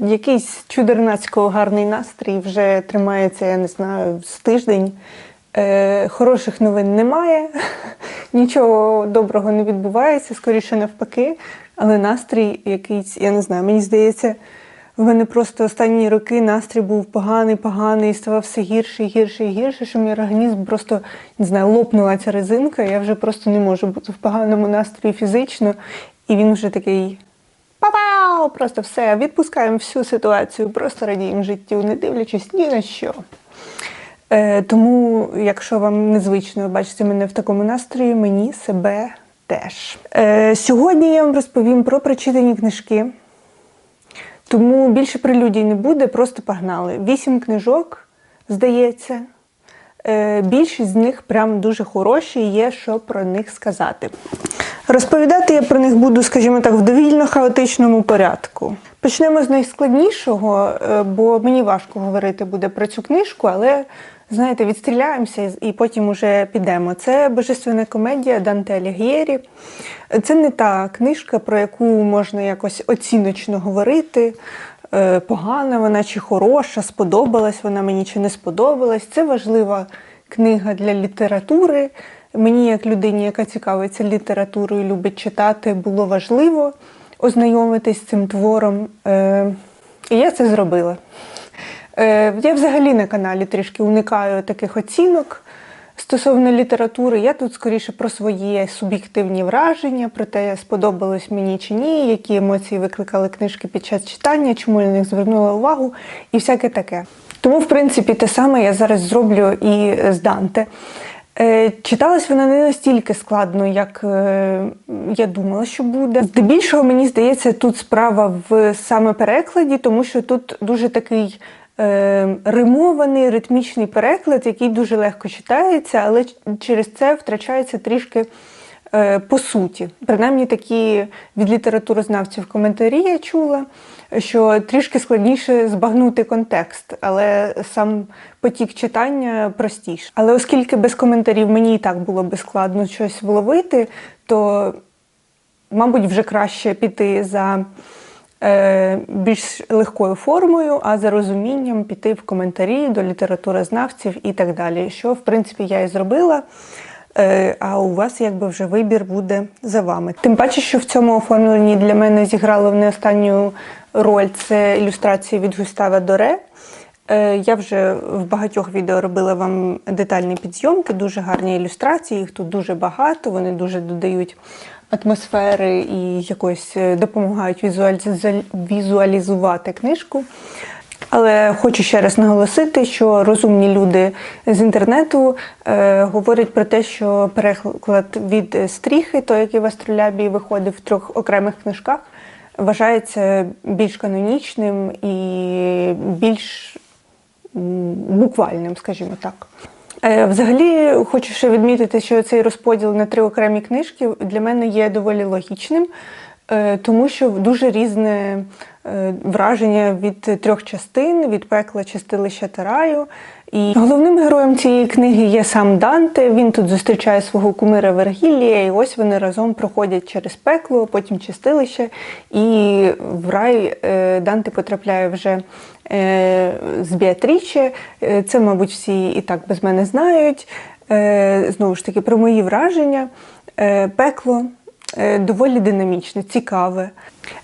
якийсь чудернацько гарний настрій вже тримається, я не знаю, з тиждень. Е, хороших новин немає, нічого доброго не відбувається, скоріше навпаки. Але настрій якийсь, я не знаю, мені здається, в мене просто останні роки настрій був поганий, поганий, і ставав все гірше, гірше і гірше, що мій організм просто не знаю, лопнула ця резинка. Я вже просто не можу бути в поганому настрої фізично, і він вже такий. Па-пау! Просто все, відпускаємо всю ситуацію, просто радіємо життю, не дивлячись ні на що. Е, тому, якщо вам незвично бачити мене в такому настрої, мені себе теж. Е, сьогодні я вам розповім про прочитані книжки. Тому більше прелюдій не буде, просто погнали. Вісім книжок, здається. Е, більшість з них прям дуже хороші, є що про них сказати. Розповідати я про них буду, скажімо так, в довільно хаотичному порядку. Почнемо з найскладнішого, е, бо мені важко говорити буде про цю книжку, але знаєте, відстріляємося і потім уже підемо. Це божественна комедія Данте Алігєрі. Це не та книжка, про яку можна якось оціночно говорити. е, Погана вона чи хороша, сподобалась вона мені чи не сподобалась. Це важлива книга для літератури. Мені, як людині, яка цікавиться літературою, любить читати, було важливо ознайомитись з цим твором. Е, І я це зробила. Е, Я взагалі на каналі трішки уникаю таких оцінок стосовно літератури. Я тут скоріше про свої суб'єктивні враження, про те, сподобалось мені чи ні, які емоції викликали книжки під час читання, чому я на них звернула увагу і всяке таке. Тому, в принципі, те саме я зараз зроблю і з Данте. Е, Читалась вона не настільки складно, як е, я думала, що буде. Здебільшого, мені здається, тут справа в саме перекладі, тому що тут дуже такий е, римований, ритмічний переклад, який дуже легко читається, але через це втрачається трішки по суті. Принаймні такі від літературознавців коментарі я чула, що трішки складніше збагнути контекст, але сам потік читання простіше. Але оскільки без коментарів мені і так було би складно щось вловити, то мабуть, вже краще піти за е, більш легкою формою, а за розумінням піти в коментарі до літературознавців і так далі. Що, в принципі, я і зробила. Е, А у вас якби вже вибір буде за вами. Тим паче, що в цьому оформленні для мене зіграло не останню роль це ілюстрації від Густава Доре. Е, Я вже в багатьох відео робила вам детальні підзйомки, дуже гарні ілюстрації, їх тут дуже багато, вони дуже додають атмосфери і якось е, допомагають візуалізувати книжку. Але хочу ще раз наголосити, що розумні люди з інтернету е, говорять про те, що переклад від стріхи, той, який в Астролябії виходив в трьох окремих книжках, вважається більш канонічним і більш буквальним, скажімо так. Е, Взагалі, хочу ще відмітити, що цей розподіл на три окремі книжки для мене є доволі логічним, е, тому що дуже різне враження від трьох частин: від пекла, чистилища та раю. І головним героєм цієї книги є сам Данте. Він тут зустрічає свого кумира Вергілія, і ось вони разом проходять через пекло, потім чистилище, і в рай е, Данте потрапляє вже е, з Біатріче. Е, Це, мабуть, всі і так без мене знають. Е, Знову ж таки, про мої враження. Е, Пекло е, доволі динамічне, цікаве.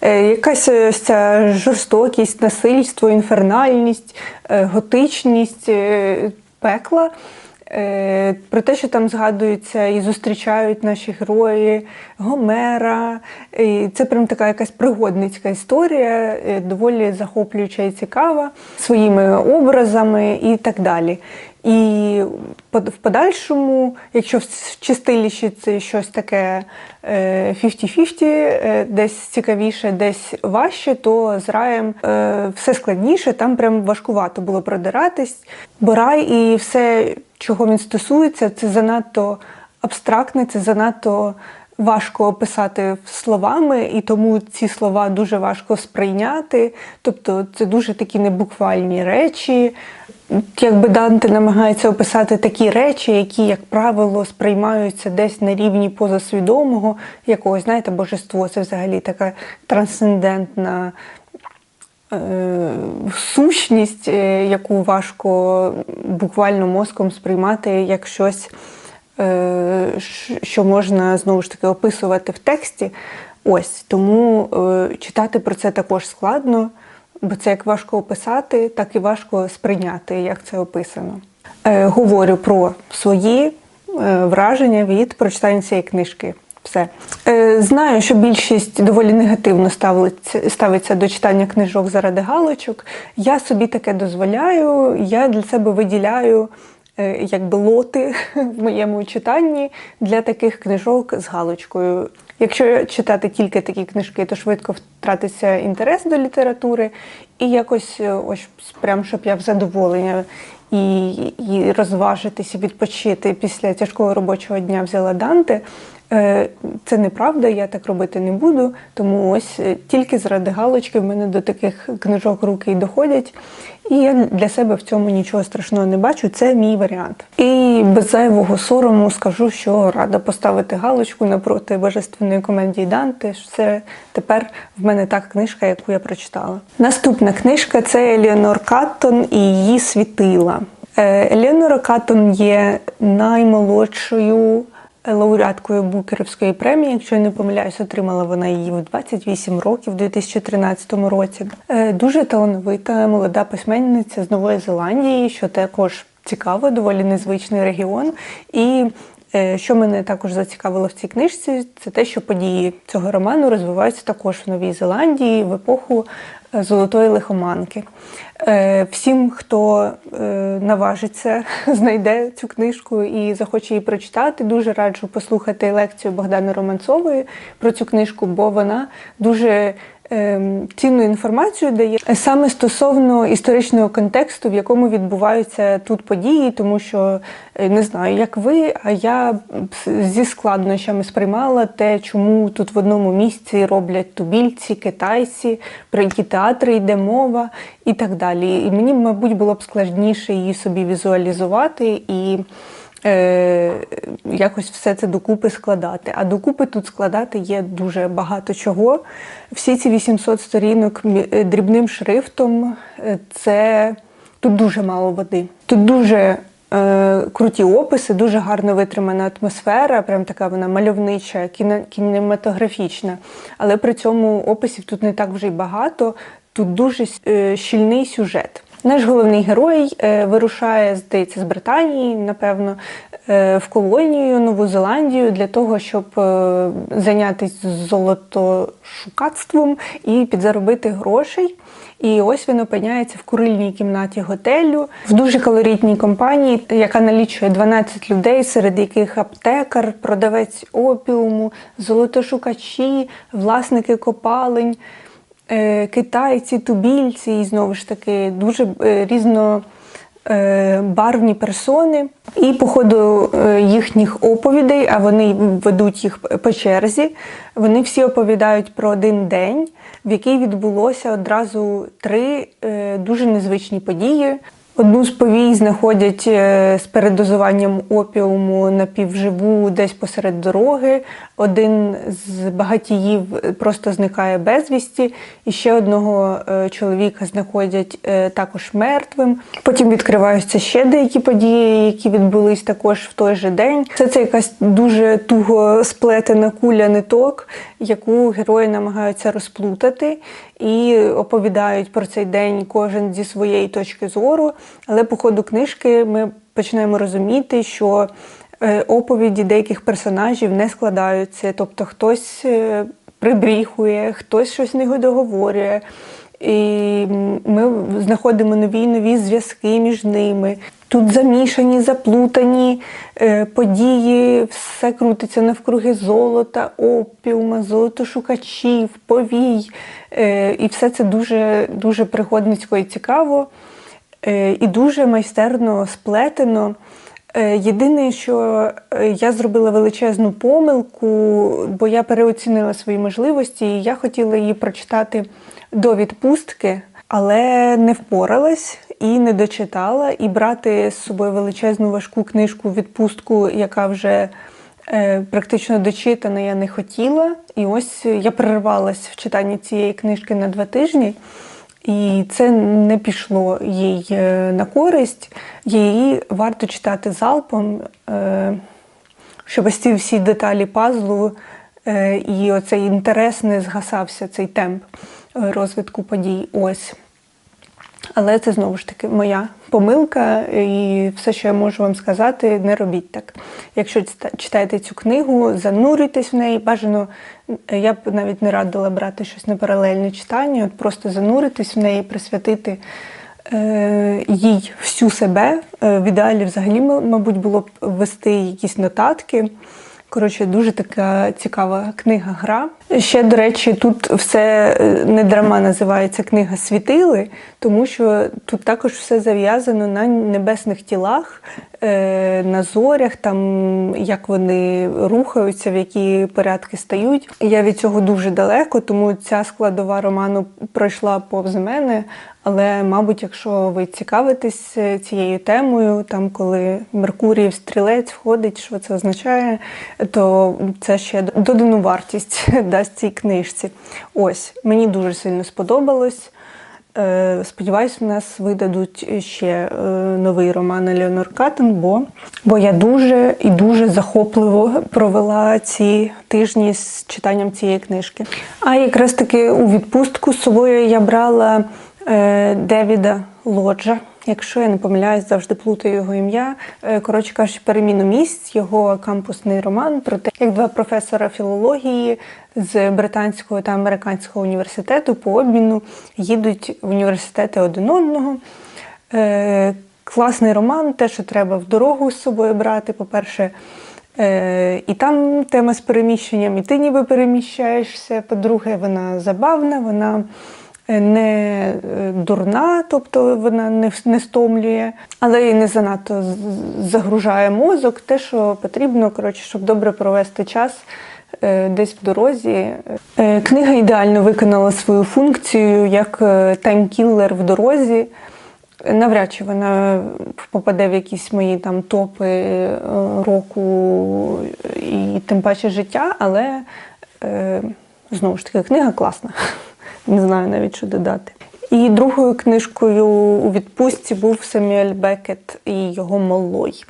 Е, Якась ось ця жорстокість, насильство, інфернальність, е, готичність е, пекла. Е, Про те, що там згадуються і зустрічають наші герої Гомера. І це прям така якась пригодницька історія, е, доволі захоплююча і цікава своїми образами і так далі. І в подальшому, якщо в чистилищі це щось таке е, 50-50, е, десь цікавіше, десь важче, то з раєм е, все складніше, там прям важкувато було продиратись. Бо рай і все, чого він стосується, це занадто абстрактне, це занадто важко описати словами, і тому ці слова дуже важко сприйняти. Тобто це дуже такі небуквальні речі. Якби Данте намагається описати такі речі, які, як правило, сприймаються десь на рівні позасвідомого, якогось, знаєте, божество це взагалі така трансцендентна е, сущність, е, яку важко буквально мозком сприймати як щось, е, що можна знову ж таки описувати в тексті. Ось тому читати про це також складно, бо це як важко описати, так і важко сприйняти, як це описано. Е, говорю про свої е, враження від прочитання цієї книжки. Все. Е, знаю, що більшість доволі негативно ставиться, до читання книжок заради галочок. Я собі таке дозволяю, я для себе виділяю якби лоти в моєму читанні для таких книжок з галочкою. Якщо читати тільки такі книжки, то швидко втратиться інтерес до літератури, і якось е, ось прям щоб я в задоволення і, і розважитися, відпочити після тяжкого робочого дня взяла Данте. Е, Це неправда, я так робити не буду. Тому ось е, тільки заради галочки в мене до таких книжок руки й доходять. І я для себе в цьому нічого страшного не бачу. Це мій варіант. І без зайвого сорому скажу, що рада поставити галочку напроти божественної комедії Данте. Це тепер в мене та книжка, яку я прочитала. Наступна книжка це Еліонор Каттон і її світила. Е, Еліонора Каттон є наймолодшою лауреаткою Букерівської премії. Якщо я не помиляюсь, отримала вона її в 28 років у 2013 році. Е, Дуже талановита молода письменниця з Нової Зеландії, що також цікаво, доволі незвичний регіон. І е, що мене також зацікавило в цій книжці, це те, що події цього роману розвиваються також в Новій Зеландії в епоху е, золотої лихоманки. Е, Всім, хто е, наважиться, знайде цю книжку і захоче її прочитати, дуже раджу послухати лекцію Богдани Романцової про цю книжку, бо вона дуже цінну інформацію дає саме стосовно історичного контексту, в якому відбуваються тут події, тому що е, не знаю, як ви, а я зі складнощами сприймала те, чому тут в одному місці роблять тубільці, китайці, про які театри йде мова і так далі. І мені, мабуть, було б складніше її собі візуалізувати і е, якось все це докупи складати. А докупи тут складати є дуже багато чого. Всі ці 800 сторінок е, дрібним шрифтом е, це тут дуже мало води. Тут дуже е, круті описи, дуже гарно витримана атмосфера, прям така вона мальовнича, кіно, кінематографічна. Але при цьому описів тут не так вже й багато. Тут дуже е, щільний сюжет. Наш головний герой е, вирушає, здається, з Британії, напевно, е, в колонію Нову Зеландію для того, щоб е, зайнятися золотошукацтвом і підзаробити грошей. І ось він опиняється в курильній кімнаті готелю в дуже калорітній компанії, яка налічує 12 людей, серед яких аптекар, продавець опіуму, золотошукачі, власники копалень китайці, тубільці, і знову ж таки дуже різнобарвні різно. е, персони, і по ходу е, їхніх оповідей, а вони ведуть їх по черзі. Вони всі оповідають про один день, в який відбулося одразу три е, дуже незвичні події. Одну з повій знаходять е, з передозуванням опіуму напівживу десь посеред дороги. Один з багатіїв просто зникає безвісті, і ще одного е, чоловіка знаходять е, також мертвим. Потім відкриваються ще деякі події, які відбулись також в той же день. Це це якась дуже туго сплетена куля ниток, яку герої намагаються розплутати і оповідають про цей день кожен зі своєї точки зору. Але по ходу книжки ми починаємо розуміти, що е, оповіді деяких персонажів не складаються. Тобто хтось е, прибріхує, хтось щось не договорює. І ми знаходимо нові і нові зв'язки між ними. Тут замішані, заплутані е, події, все крутиться навкруги золота, опіума, золотошукачів, повій. Е, і все це дуже, дуже пригодницько і цікаво, е, і дуже майстерно сплетено. Е, Єдине, що е, я зробила величезну помилку, бо я переоцінила свої можливості, і я хотіла її прочитати до відпустки, але не впоралась і не дочитала. І брати з собою величезну важку книжку відпустку, яка вже е, практично дочитана, я не хотіла. І ось я перервалась в читанні цієї книжки на два тижні. І це не пішло їй е, на користь. Її варто читати залпом, е, щоб ось ці всі деталі пазлу е, і оцей інтерес не згасався, цей темп розвитку подій. Ось. Але це знову ж таки моя помилка, і все, що я можу вам сказати, не робіть так. Якщо чита- читаєте цю книгу, занурюйтесь в неї. Бажано, я б навіть не радила брати щось на паралельне читання, от просто зануритись в неї, присвятити е, їй всю себе. Е, в ідеалі взагалі, мабуть, було б ввести якісь нотатки. Коротше, дуже така цікава книга гра. Ще, до речі, тут все е, не драма називається книга Світили, тому що тут також все зав'язано на небесних тілах, е, на зорях, там як вони рухаються, в які порядки стають. Я від цього дуже далеко, тому ця складова роману пройшла повз мене. Але, мабуть, якщо ви цікавитесь е, цією темою, там коли Меркурій в стрілець входить, що це означає, то це ще додану вартість дасть цій книжці. Ось мені дуже сильно сподобалось. Е, Сподіваюсь, в нас видадуть ще е, новий роман Елеонор Каттен, бо, бо я дуже і дуже захопливо провела ці тижні з читанням цієї книжки. А якраз таки у відпустку з собою я брала Девіда Лоджа. Якщо я не помиляюсь, завжди плутаю його ім'я. Е, Коротше кажучи, переміну місць, його кампусний роман про те, як два професора філології з британського та американського університету по обміну їдуть в університети один одного. Е, Класний роман, те, що треба в дорогу з собою брати. По-перше, Е, і там тема з переміщенням, і ти ніби переміщаєшся. По-друге, вона забавна, вона е, не е, дурна, тобто вона не, стомлює, але і не занадто загружає мозок. Те, що потрібно, коротше, щоб добре провести час. е, Десь в дорозі. Е, Книга ідеально виконала свою функцію як таймкілер в дорозі. Навряд чи вона попаде в якісь мої там топи року і тим паче життя, але знову ж таки книга класна. Не знаю навіть, що додати. І другою книжкою у відпустці був Семюель Бекет і його Молой.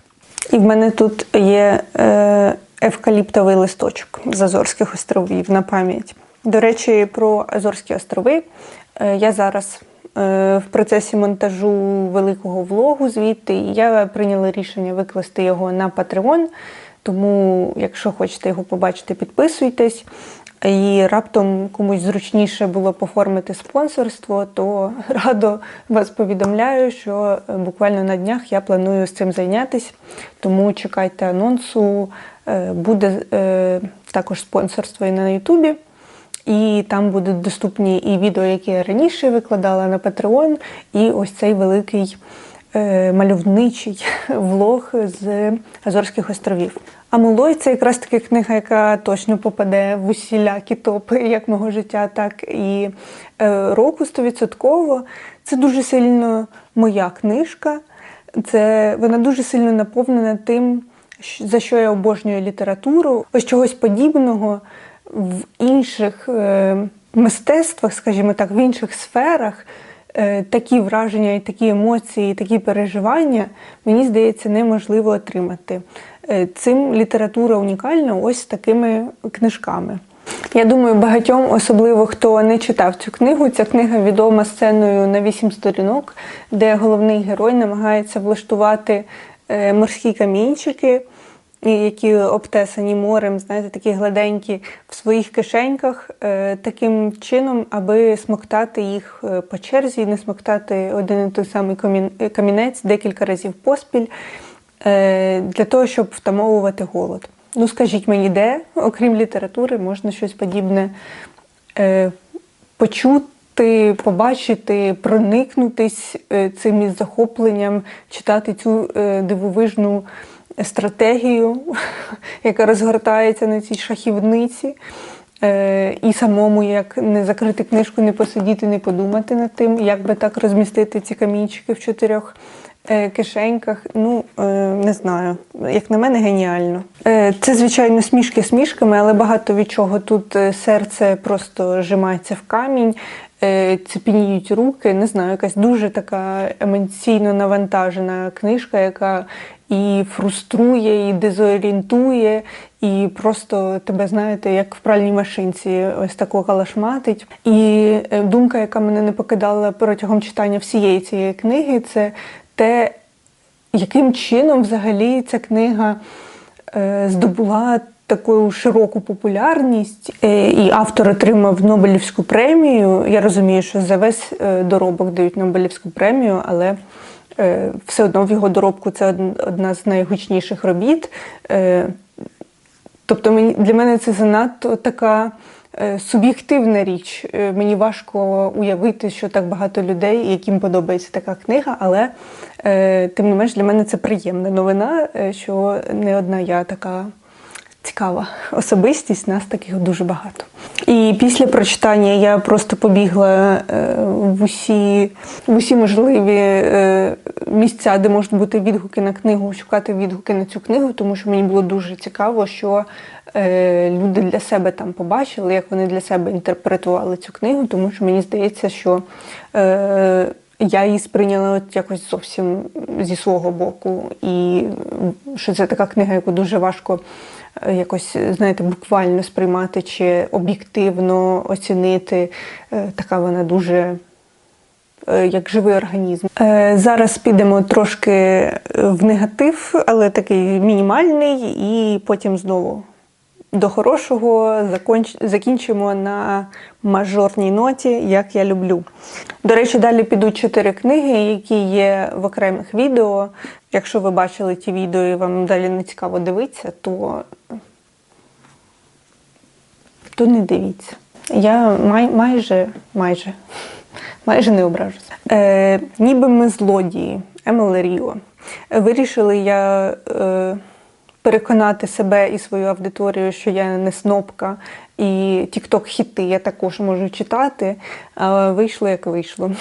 І в мене тут є е, евкаліптовий листочок з Азорських островів на пам'ять. До речі, про Азорські острови е, я зараз е, в процесі монтажу великого влогу звідти, і я прийняла рішення викласти його на Patreon. Тому, якщо хочете його побачити, підписуйтесь. І раптом комусь зручніше було поформити спонсорство, то радо вас повідомляю, що е, буквально на днях я планую з цим зайнятися. Тому чекайте анонсу. Е, Буде е, також спонсорство і на Ютубі. І там будуть доступні і відео, які я раніше викладала на Patreon, і ось цей великий мальовничий влог з Азорських островів. А Молой це якраз таки книга, яка точно попаде в усілякі топи як мого життя, так і е, року стовідсотково. Це дуже сильно моя книжка. Це вона дуже сильно наповнена тим, за що я обожнюю літературу. Ось чогось подібного в інших е, мистецтвах, скажімо так, в інших сферах. Е, Такі враження, і такі емоції, і такі переживання, мені здається, неможливо отримати. Е, Цим література унікальна ось такими книжками. Я думаю, багатьом, особливо хто не читав цю книгу, ця книга відома сценою на вісім сторінок, де головний герой намагається влаштувати е, морські камінчики, які обтесані морем, знаєте, такі гладенькі в своїх кишеньках, е, таким чином, аби смоктати їх е, по черзі, не смоктати один і той самий е, камінець декілька разів поспіль, для того, щоб втамовувати голод. Ну, скажіть мені, де, окрім літератури, можна щось подібне почути, побачити, проникнутись цим захопленням, читати цю дивовижну стратегію, яка розгортається на цій шахівниці. Е, І самому як не закрити книжку, не посидіти, не подумати над тим, як би так розмістити ці камінчики в чотирьох е, кишеньках. Ну, е, не знаю, як на мене, геніально. Це, звичайно, смішки смішками, але багато від чого тут серце просто жимається в камінь. Е, цепеніють руки. Не знаю, якась дуже така емоційно навантажена книжка, яка і фруструє, і дезорієнтує, і просто тебе, знаєте, як в пральній машинці, ось тако калашматить. І е, думка, яка мене не покидала протягом читання всієї цієї книги, це те, яким чином взагалі ця книга е, здобула таку широку популярність, Е, і автор отримав Нобелівську премію. Я розумію, що за весь е, доробок дають Нобелівську премію, але е, все одно в його доробку це одна з найгучніших робіт. Тобто для мене це занадто така суб'єктивна річ. Мені важко уявити, що так багато людей, яким подобається така книга, але тим не менш для мене це приємна новина, що не одна я така цікава особистість, нас таких дуже багато. І після прочитання я просто побігла е, в усі, в усі можливі е, місця, де можуть бути відгуки на книгу, шукати відгуки на цю книгу, тому що мені було дуже цікаво, що е, люди для себе там побачили, як вони для себе інтерпретували цю книгу, тому що мені здається, що я її сприйняла якось зовсім зі свого боку, і що це така книга, яку дуже важко е, якось, знаєте, буквально сприймати чи об'єктивно оцінити. Е, Така вона дуже е, як живий організм. Зараз підемо трошки в негатив, але такий мінімальний, і потім знову до хорошого закінчимо на мажорній ноті, як я люблю. До речі, далі підуть чотири книги, які є в окремих відео. Якщо ви бачили ті відео і вам далі не цікаво дивитися, то, то не дивіться. Я май, майже, майже, майже не ображуся. Е, ніби ми злодії, Емеле Ріо. Вирішили я е, переконати себе і свою аудиторію, що я не снопка, і тікток хіти я також можу читати. А вийшло як вийшло.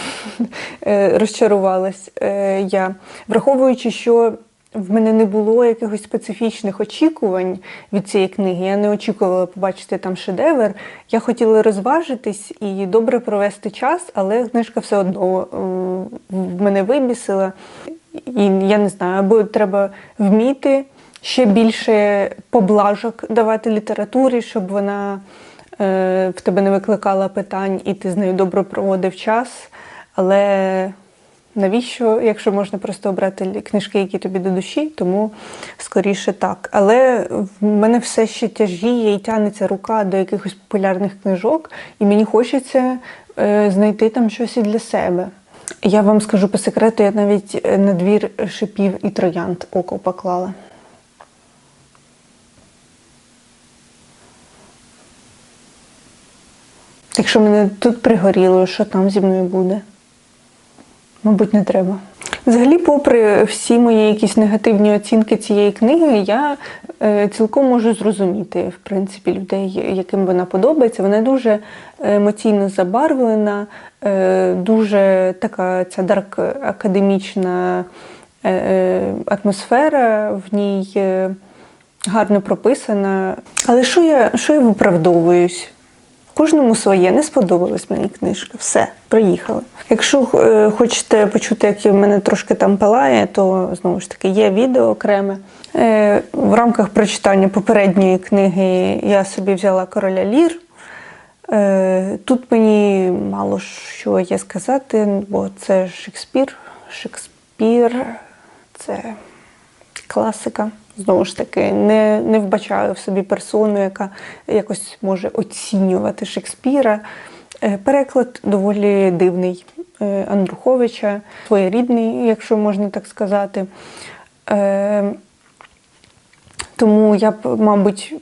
Е, Розчарувалась е, я, враховуючи, що в мене не було якихось специфічних очікувань від цієї книги. Я не очікувала побачити там шедевр. Я хотіла розважитись і добре провести час, але книжка все одно е, в мене вибісила. І я не знаю, або треба вміти ще більше поблажок давати літературі, щоб вона е, в тебе не викликала питань і ти з нею добре проводив час. Але навіщо, якщо можна просто обрати книжки, які тобі до душі, тому скоріше так. Але в мене все ще тяжіє і тягнеться рука до якихось популярних книжок, і мені хочеться е, знайти там щось і для себе. Я вам скажу по секрету, я навіть е, на двір шипів і троянд око поклала. Якщо мене тут пригоріло, що там зі мною буде? Мабуть, не треба. Взагалі, попри всі мої якісь негативні оцінки цієї книги, я е, цілком можу зрозуміти в принципі людей, яким вона подобається. Вона дуже емоційно забарвлена, е, дуже така ця дарк академічна е, е, атмосфера в ній е, гарно прописана. Але що я, що я виправдовуюсь? Кожному своє не сподобалась мені книжка. Все, проїхали. Якщо е, хочете почути, як в мене трошки там палає, то знову ж таки є відео окреме. Е, в рамках прочитання попередньої книги я собі взяла короля Лір. Е, тут мені мало що є сказати, бо це Шекспір. Шекспір це класика. Знову ж таки, не, не вбачаю в собі персону, яка якось може оцінювати Шекспіра. Е, Переклад доволі дивний е, Андруховича, своєрідний, якщо можна так сказати. Е, Тому я б, мабуть,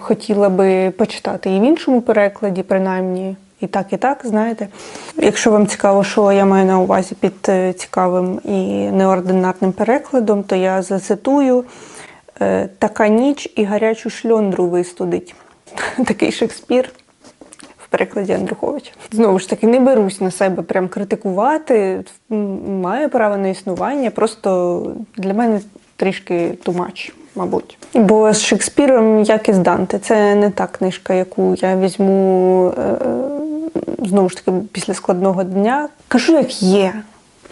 хотіла би почитати і в іншому перекладі, принаймні. І так, і так, знаєте. Якщо вам цікаво, що я маю на увазі під е, цікавим і неординарним перекладом, то я зацитую е, така ніч і гарячу шльондру вистудить. Такий Шекспір перекладі Андруховича. Знову ж таки, не берусь на себе прям критикувати. Маю право на існування. Просто для мене трішки тумач, мабуть. Бо з Шекспіром, як і з Данте, це не та книжка, яку я візьму е, знову ж таки після складного дня. Кажу, як є.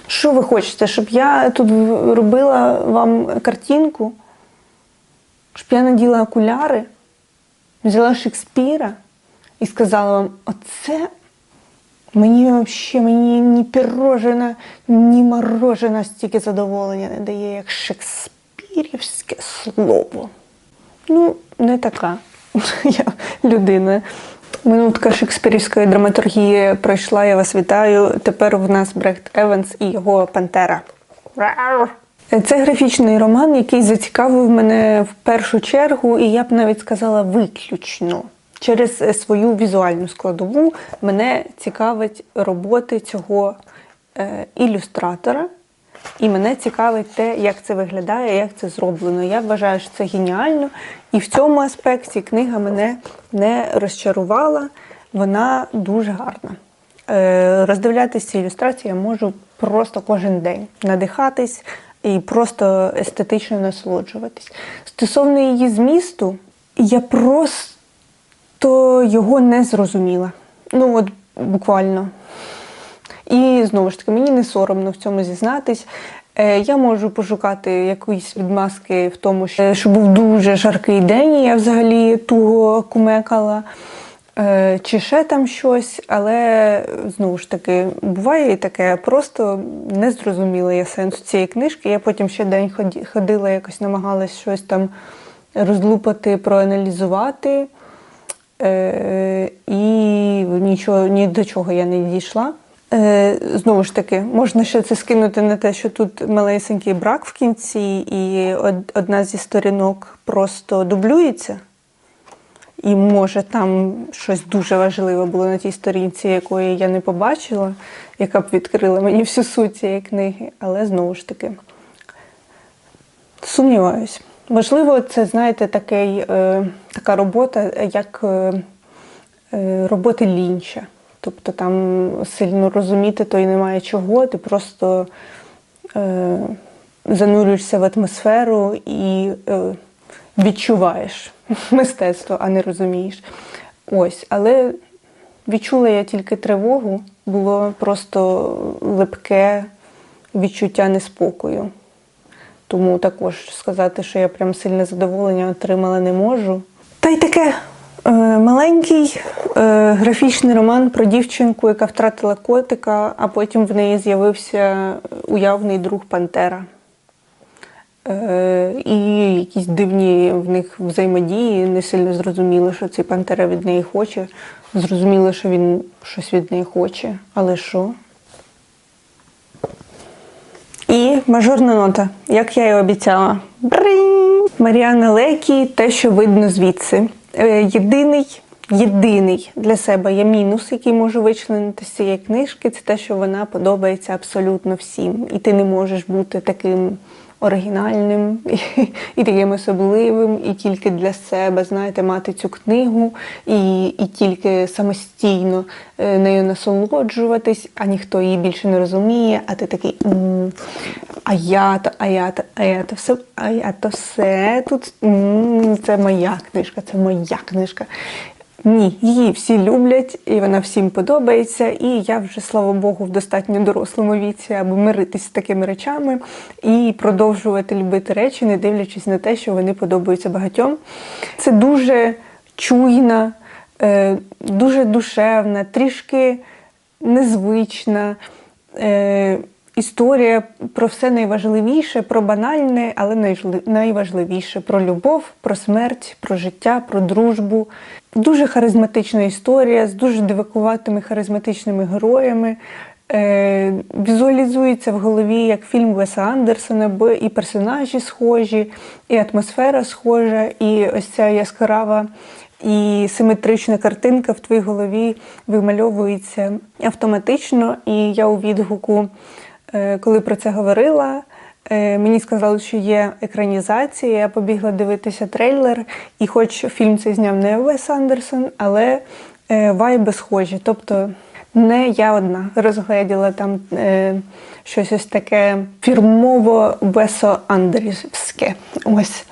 Що ви хочете, щоб я тут робила вам картинку? Щоб я наділа окуляри, взяла Шекспіра і сказала вам: оце мені взагалі мені ні пірожена, ні морожена стільки задоволення не дає, як шекспірівське слово. Ну, не така я людина. Минутка шекспірівської драматургії пройшла, я вас вітаю. Тепер в нас Брехт Еванс і його Пантера. Це графічний роман, який зацікавив мене в першу чергу, і я б навіть сказала виключно. Через свою візуальну складову мене цікавить роботи цього е, ілюстратора, і мене цікавить те, як це виглядає, як це зроблено. Я вважаю, що це геніально. І в цьому аспекті книга мене не розчарувала, вона дуже гарна. Е, Роздивлятися ці ілюстрації я можу просто кожен день надихатись і просто естетично насолоджуватись. Стосовно її змісту, я просто його не зрозуміла. Ну, от буквально. І знову ж таки, мені не соромно в цьому зізнатись. Е, Я можу пошукати якісь відмазки в тому, що що був дуже жаркий день, і я взагалі туго кумекала, е, чи ще там щось, але знову ж таки, буває і таке, просто не зрозуміла я сенсу цієї книжки. Я потім ще день ходила, якось намагалась щось там розлупати, проаналізувати. Е, і нічого ні до чого я не дійшла. Е, знову ж таки, можна ще це скинути на те, що тут малесенький брак в кінці, і одна зі сторінок просто дублюється. І може там щось дуже важливе було на тій сторінці, якої я не побачила, яка б відкрила мені всю суть цієї книги. Але знову ж таки, Сумніваюсь. Можливо, це, знаєте, такий, е, така робота, як е, е, роботи лінча. Тобто там сильно розуміти то й немає чого, ти просто е, занурюєшся в атмосферу і е, відчуваєш мистецтво, а не розумієш. Ось, але відчула я тільки тривогу, було просто липке відчуття неспокою. Тому також сказати, що я прям сильне задоволення отримала, не можу. Та й таке маленький е, графічний роман про дівчинку, яка втратила котика, а потім в неї з'явився уявний друг Пантера. Е, і якісь дивні в них взаємодії, не сильно зрозуміло, що цей Пантера від неї хоче. Зрозуміло, що він щось від неї хоче, але що? І мажорна нота, як я і обіцяла. Бринь! Маріана Лекі, те, що видно звідси. Е, Єдиний, єдиний для себе є мінус, який можу вичленити з цієї книжки, це те, що вона подобається абсолютно всім. І ти не можеш бути таким оригінальним і, і таким особливим, і тільки для себе, знаєте, мати цю книгу і, і тільки самостійно е, нею насолоджуватись, а ніхто її більше не розуміє, а ти такий. «М, А я то, а я то, а я то все, а я то все тут. м, Це моя книжка, це моя книжка. Ні, її всі люблять, і вона всім подобається. І я вже, слава Богу, в достатньо дорослому віці, аби миритися з такими речами і продовжувати любити речі, не дивлячись на те, що вони подобаються багатьом. Це дуже чуйна, е, дуже душевна, трішки незвична. Історія про все найважливіше, про банальне, але найважливіше про любов, про смерть, про життя, про дружбу. Дуже харизматична історія з дуже дивакуватими харизматичними героями. Е, візуалізується в голові як фільм Веса Андерсона, бо і персонажі схожі, і атмосфера схожа, і ось ця яскрава і симетрична картинка в твоїй голові вимальовується автоматично. І я у відгуку, коли про це говорила, е, мені сказали, що є екранізація. Я побігла дивитися трейлер, і хоч фільм цей зняв не Вес Андерсон, але е, вайби схожі. Тобто не я одна розгледіла там е, щось ось таке фірмово Весо Андерівське. Ось.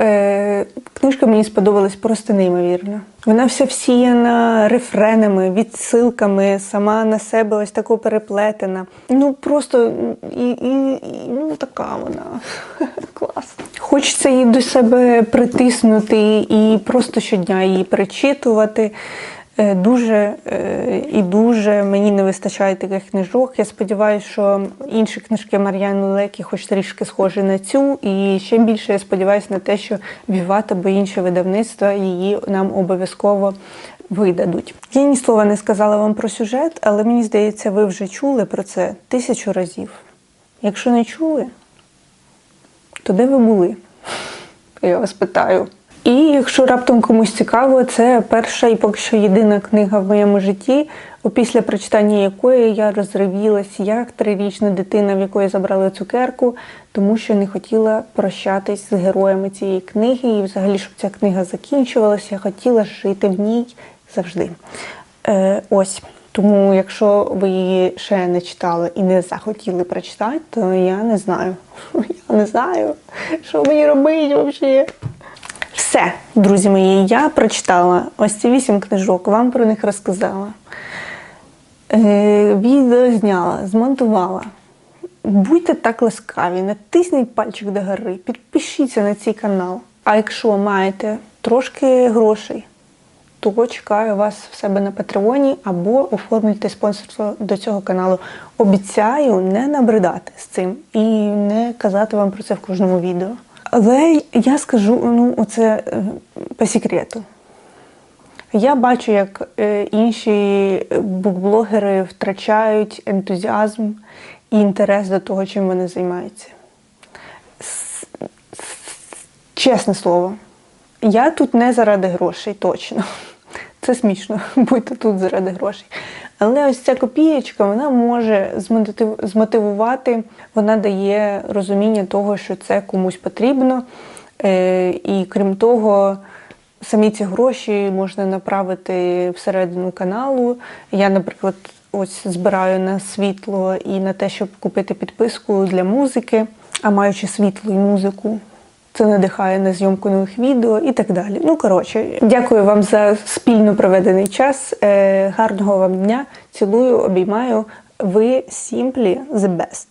Е, книжка мені сподобалась просто неймовірно. Вона вся всіяна рефренами, відсилками, сама на себе ось тако переплетена. Ну просто і, і, ну така вона клас. Хочеться її до себе притиснути і просто щодня її перечитувати. Е, Дуже е, і дуже мені не вистачає таких книжок. Я сподіваюся, що інші книжки Мар'яни Лекі хоч трішки схожі на цю. І ще більше я сподіваюся на те, що Віват або інші видавництва її нам обов'язково видадуть. Я ні слова не сказала вам про сюжет, але мені здається, ви вже чули про це тисячу разів. Якщо не чули, то де ви були? Я вас питаю. І якщо раптом комусь цікаво, це перша і поки що єдина книга в моєму житті, після прочитання якої я розривілась як трирічна дитина, в якої забрали цукерку, тому що не хотіла прощатись з героями цієї книги. І взагалі, щоб ця книга закінчувалася, я хотіла жити в ній завжди. Е, ось. Тому, якщо ви її ще не читали і не захотіли прочитати, то я не знаю. Я не знаю, що мені робити взагалі. Все, друзі мої, я прочитала ось ці вісім книжок, вам про них розказала. Е, відео зняла, змонтувала. Будьте так ласкаві, натисніть пальчик до гори, підпишіться на цей канал. А якщо маєте трошки грошей, то чекаю вас в себе на Патреоні або оформлюйте спонсорство до цього каналу. Обіцяю не набридати з цим і не казати вам про це в кожному відео. Але я скажу ну, оце е, по секрету. Я бачу, як е, інші букблогери втрачають ентузіазм і інтерес до того, чим вони займаються. Чесне слово, я тут не заради грошей, точно. Це смішно, бути тут заради грошей. Але ось ця копієчка вона може змотив- змотивувати, вона дає розуміння того, що це комусь потрібно. Е, І крім того, самі ці гроші можна направити всередину каналу. Я, наприклад, ось збираю на світло і на те, щоб купити підписку для музики, а маючи світло і музику. Це надихає на зйомку нових відео і так далі. Ну, коротше, дякую вам за спільно проведений час. Е, гарного вам дня. Цілую, обіймаю. Ви simply the best.